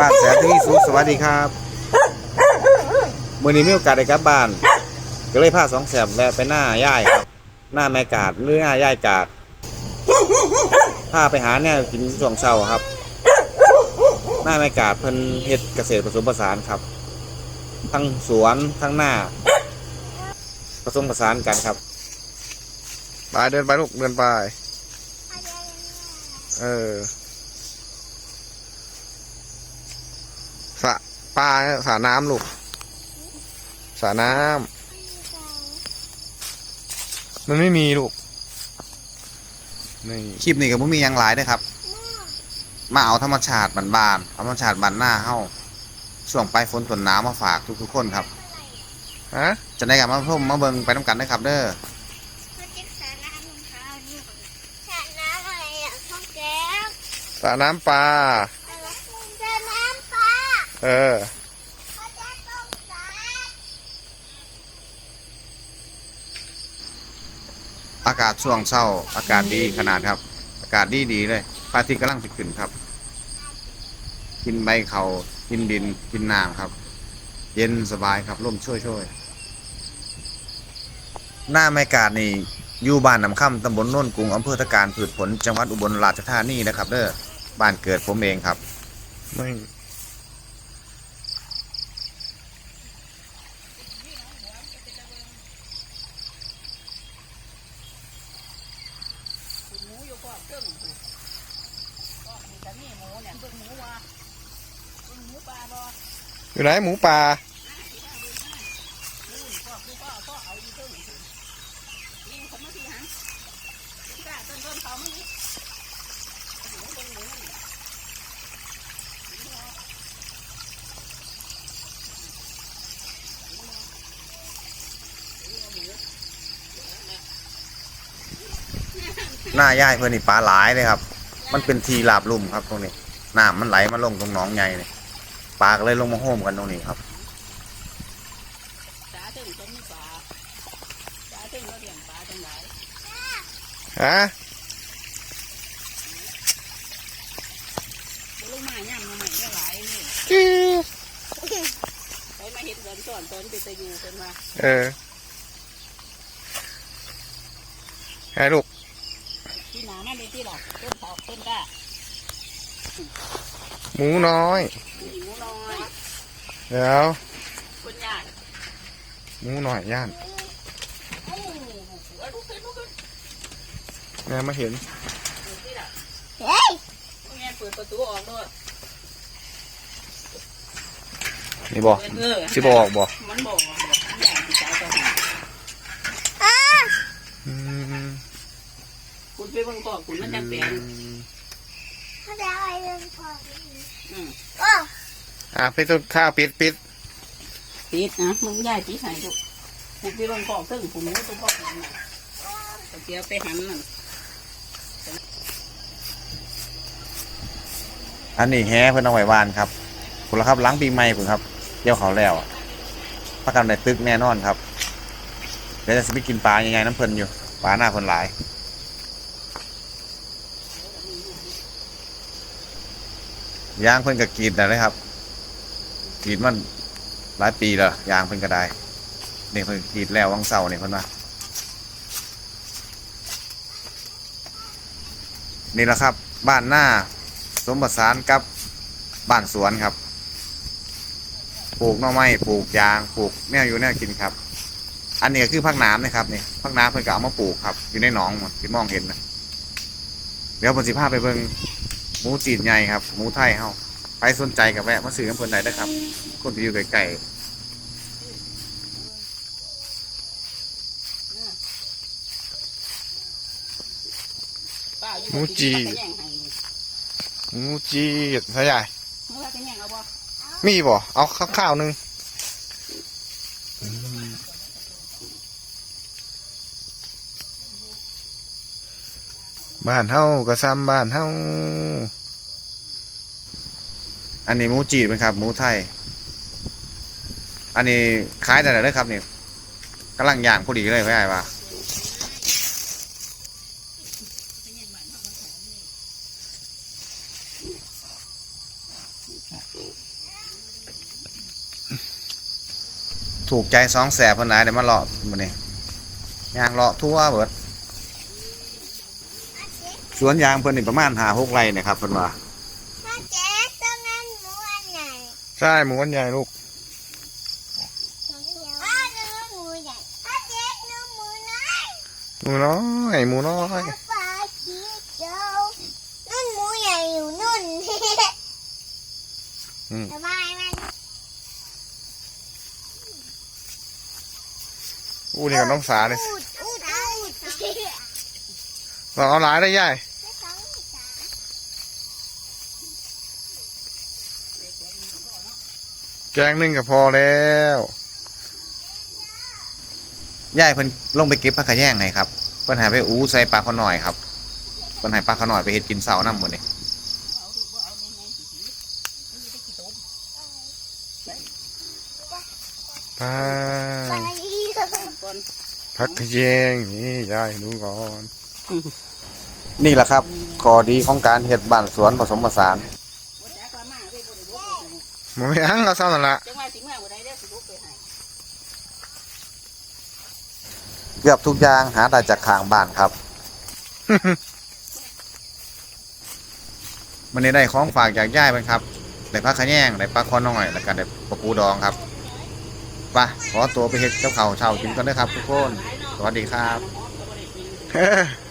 บ้านแสนทวีสุขสวัสดีครับเมื่อนี้มีโอกาสได้กลับบ้าน ก็เลยพาสองแสบแวะไปหน้าย่ายครับหน้าแม่กาดหรือหน้าย่ายกาดพาไปหาแนวกินช่วงเช้าครับ หน้าแม่กาดเพิ่นเฮ็ดเกษตรผสมผสานครับ ทั้งสวนทั้งหน้า ผสมผสานกันครับไปเดินไปลูกเดินไป เออสระ ปลาสระน้ำลูกสระน้ำมันไม่มีลูกนี่คลิปนี้ก็บ่มีหยังหลายเด้อครับ มาเอาธรรมชาติบานๆธรรมชาติบานหน้าเฮาช่วงปลายฝนต้นหนาวมาฝากทุกๆคนครับ ฮะจะได้กลับมาพุ่มมาเบิ่งไปน้ำกันนะครับ เด้อมาจิกสาน้ำของเขาเนี่ยสาน้ำอะไรอะข้าวแก้วสระน้ำปลา เออเขาจะต้มสาอากาศช่วงเช้า อากาศดีขนาดครับ อากาศดีดีๆเลยพระอาทิตย์กำลังจะขึ้นครับ กินใบเขากินดินกินน้ำครับ เย็นสบายครับร่มช่วยช่วยๆหน้าแม่กาดนี่อยู่บ้านน้ำค่ำตำบลโน่นกรุงอำเภอตะการผืดผลจังหวัดอุบลราชธานีนะครับเด้อบ้านเกิดผมเองครับไม่ หมูอยู่ก่อนเครื่องกูก็มีแต่มีหมูเนี่ยเบิ่งหมูว่าเบิ่งหมูปลาบ่อยู่ไหนหมูป่านู่นก็คือก็ก็เอาอยู่เครื่องยิงเขามาที่หันกล้าต้นต้นเขามานี่หมูเบิ่งหมูนี่ หน้าย่ายเพื่อนนี่ปลาหลายเลยครับ มันเป็นทีลาบลุ่มครับตรงนี้น้ำมันไหลมาลงตรงหนองใหญ่นี่ปลาก็เลยลงมาโฮมกันตรงนี้ครับตาถึงต้นมีปลาตาถึงเขาเลี้ยงปลาจังหลายฮะบ่ลงมาย่ำมาใหม่ได้หลายนี่ไปมาเห็นเงินสอนตอนไปตะยูเป็นว่าเออไงลูก ที่หนามาเลย ที่หลักต้นเผาต้นกล้าหมูน้อย หมูน้อยเดี๋ยวคนยากหมูน้อยย่านเอาลูกขึ้นลูกขึ้นแม่มาเห็นที่หลักเฮ้ยแม่เปิดประตูออกด้วยนี่บอกเออสิบอกบอกมันบอกว่ามันอยากติดใจต่อ อ่า อืม คุณ ไปเบิ่งก่อนคุณมันจะเปลี่ยนเขาจะเอาอะไรเป็นพออืมโอ้อะปิดต้นข้าวปิดปิดติดนะมึงย้ายติดไหนลูกคุณไปเบิ่งก่อนซึ่งผมรู้ตัวพ่อผมน่ะเอาเสียไปหันนั่นอันนี้แฮเพิ่นเอาไว้วานครับคุณละครับหล้างปีใหม่คุณครับเกี่ยวเขาแล้วอะประกันได้ตึกแน่นอนครับเดี๋ยวจะไปกินปลายังไงน้ำเพิ่นอยู่ปลาหน้าเพิ่นหลาย ยางเพิ่นก็กรีดได้เลยครับกรีดมันหลายปีแล้วยางเพิ่นก็ได้นี่เพิ่นกรีดแล้ววังเสาร์นี่เพิ่นว่านี่แหละครับ บ้านหน้าสมประสานกับบ้านสวนครับ ปลูกหน่อไม้ปลูกยางปลูกแนวอยู่แนวกินครับ อันนี้ก็คือพักน้ำนะครับนี่พักน้ำเพิ่นก็เอามาปลูกครับ อยู่ในหนองหมดที่มองเห็นนะเดี๋ยวผมสิพาไปเบิ่ง หมูจีนใหญ่ครับหมูไทยเฮาใครสนใจกับแวะมาซื้อน้ำเพิ่นได้เด้อครับ คนที่อยู่ไกลป้าอยู่หมูจีป้าก็แย่งให้นี่ๆหมูจีดเท่าใหญ่เมื่อก็แย่งเอาบ่มีบ่เอาข้าวๆหนึง บ้านเฮากะซ้ำบ้านเฮาอันนี้หมูจีบเป็นครับหมูไทย อันนี้ขายแต่ไหนเลยครับนี่กำลังย่างพอดีเลยไม่ไอ้ปะถูกใจสองแสบคนไหนเดี๋ยวมาหลอกมันนี่ย่างหลอกทั่วเบิด สวนยางเพิ่นนี่ประมาณ5 6ไร่เนี่ยครับเพิ่นว่าพ่อแจ๊คตรงนั้นหมูอันไหนใช่หมูอันใหญ่ลูกพ่อดูหมูใหญ่พ่อแจ๊คดูหมูน้อยหมูน้อยหมูน้อย ปลาชีเจ้านุ่นหมูใหญ่อยู่นุ่นอืม สบายมันอู้นี่กับน้องสาเลยอูดอูดอูด เราเอาหลายได้ย่ายไม่ต้องสาแกงหนึ่งก็พอแล้วย่ายเพิ่นลงไปเก็บผักขะแยงให้ครับเพิ่นหาไปอู้ใส่ปลาขอหน่อยครับเพิ่นให้ปลาขอหน่อยไปเฮ็ดกินเสาร์นำหมดนี่เอาดูบ่เอาในไงสิสิมันมีแต่กี่ต้นปลาไปก่อนผักขะแยงนี่ย่ายดูก่อน นี่แหละครับข้อดีของการเฮ็ดบ้านสวนผสมผสานบ่จักว่ามาเว้ยบ่ได้บ่ได้บ่มีอังเอาซ้ำนั่นล่ะจังว่าสิเมื่อบ่ได้เด้อสิลุกไปให้เกือบทุกอย่างหาได้จากข้างบ้านครับ มันนี้ได้ของฝากจากย่ายเพิ่นครับได้ผักขะแยงได้ปลาคอน้อยแล้วก็ได้ปลาปูดองครับไปขอตัวไปเฮ็ดกับข้าวเช้ากินกันเด้อครับทุกคน สวัสดีครับ